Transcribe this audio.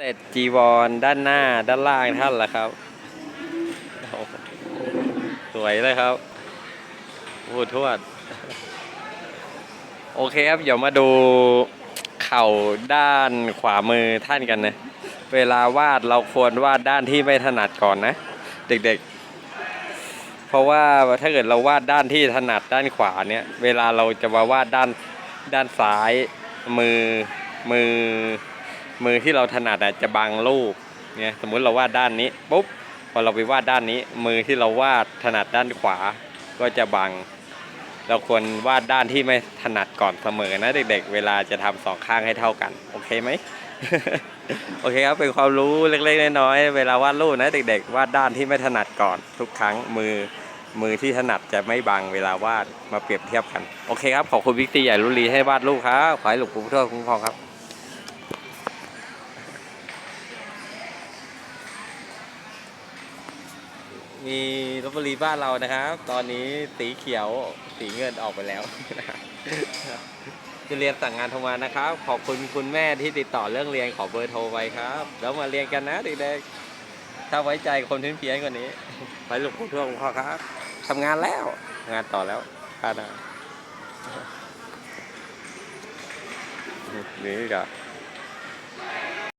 เสร็จจีวรด้านหน้าด้านล่างท่านละครับโอ้สวยเลยครับโอ้ทวด โอเคครับ เดี๋ยวมาดูเข่าด้านขวามือท่านกันนะ เวลาวาดเราควรวาดด้านที่ไม่ถนัดก่อนนะ เด็กๆ เพราะว่าถ้าเกิดเราวาดด้านที่ถนัดด้านขวาเนี่ย เวลาเราจะมาวาดด้านด้านซ้ายมือมือ มือที่เราถนัดจะบังรูปเนี่ยสมมุติเราวาดด้านนี้ปุ๊บพอเราไปวาดด้านนี้ มือที่เราวาดถนัดด้านขวาก็จะบัง เราควรวาดด้านที่ไม่ถนัดก่อนเสมอนะเด็ก ๆ เวลาจะทำสองข้างให้เท่ากัน โอเคไหมโอเคครับเป็นความรู้เล็กๆน้อยๆเวลาวาดรูปนะเด็ก ๆ วาดด้านที่ไม่ถนัดก่อน ทุกครั้งมือมือที่ถนัดจะไม่บังเวลาวาดมาเปรียบเทียบกัน โอเคครับ ขอบคุณวิกตีใหญ่รุลีให้วาดรูปครับ ขอให้หลวงปู่ทวดคุ้มครองครับ มีลบบุรีบ้านเรานะครับ ตอนนี้สีเขียวสีเงินออกไปแล้วจะเรียนสั่งงานโทรมานะครับ ขอบคุณคุณแม่ที่ติดต่อเรื่องเรียนขอเบอร์โทรไว้ครับ แล้วมาเรียนกันนะเด็กๆถ้าไว้ใจคนพื้นเพี้ยนกว่านี้ ไปลูกผู้ทั่วของพ่อครับทำงานแล้วงานต่อแล้วข้านะนี่ก็